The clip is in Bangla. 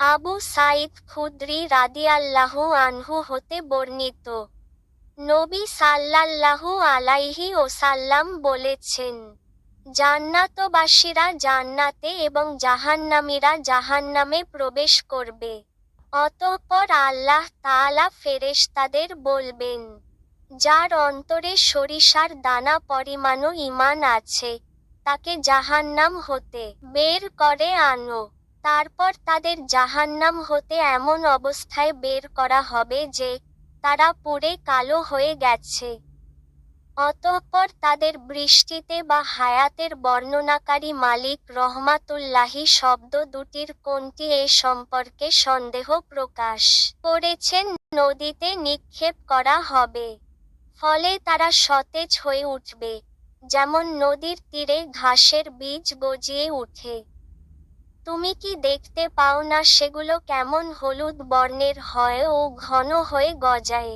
আবু সাইদ খুদ্রি রাদিয়াল্লাহু আনহু হতে বর্ণিত। নবী সাল্লাল্লাহু আলাইহি ওসাল্লাম বলেছেন, জান্নাতবাসীরা জান্নাতে এবং জাহান্নামীরা জাহান্নামে প্রবেশ করবে, অতঃপর আল্লাহ তাআলা ফেরেশতাদের বলবেন, যার অন্তরে সরিষার দানা পরিমাণও ঈমান আছে, তাকে জাহান্নাম হতে বের করে আনো। তারপর তাদের জাহান্নাম হতে এমন অবস্থায় বের করা হবে যে তারা পুড়ে কালো হয়ে গেছে। অতঃপর তাদের বৃষ্টিতে বা হায়াতের বর্ণনাকারী মালিক রহমাতুল্লাহি শব্দ দুটির কোনটি এ সম্পর্কে সন্দেহ প্রকাশ করেছেন, নদীতে নিক্ষেপ করা হবে। ফলে তারা সতেজ হয়ে উঠবে, যেমন নদীর তীরে ঘাসের বীজ গজিয়ে উঠে। তুমি কি দেখতে পাও না সেগুলো কেমন হলুদ বর্ণের হয় ও ঘন হয়ে গজায়?